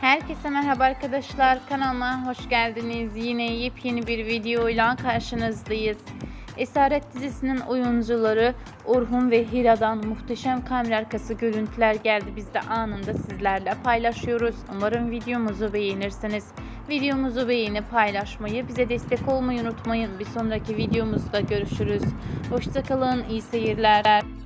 Herkese merhaba arkadaşlar kanalıma hoş geldiniz. Yine yepyeni bir videoyla karşınızdayız. Esaret dizisinin oyuncuları Orhun ve Hira'dan muhteşem kamera arkası görüntüler geldi. Biz de anında sizlerle paylaşıyoruz. Umarım videomuzu beğenirsiniz. Videomuzu beğenip paylaşmayı, bize destek olmayı unutmayın. Bir sonraki videomuzda görüşürüz. Hoşçakalın, iyi seyirler.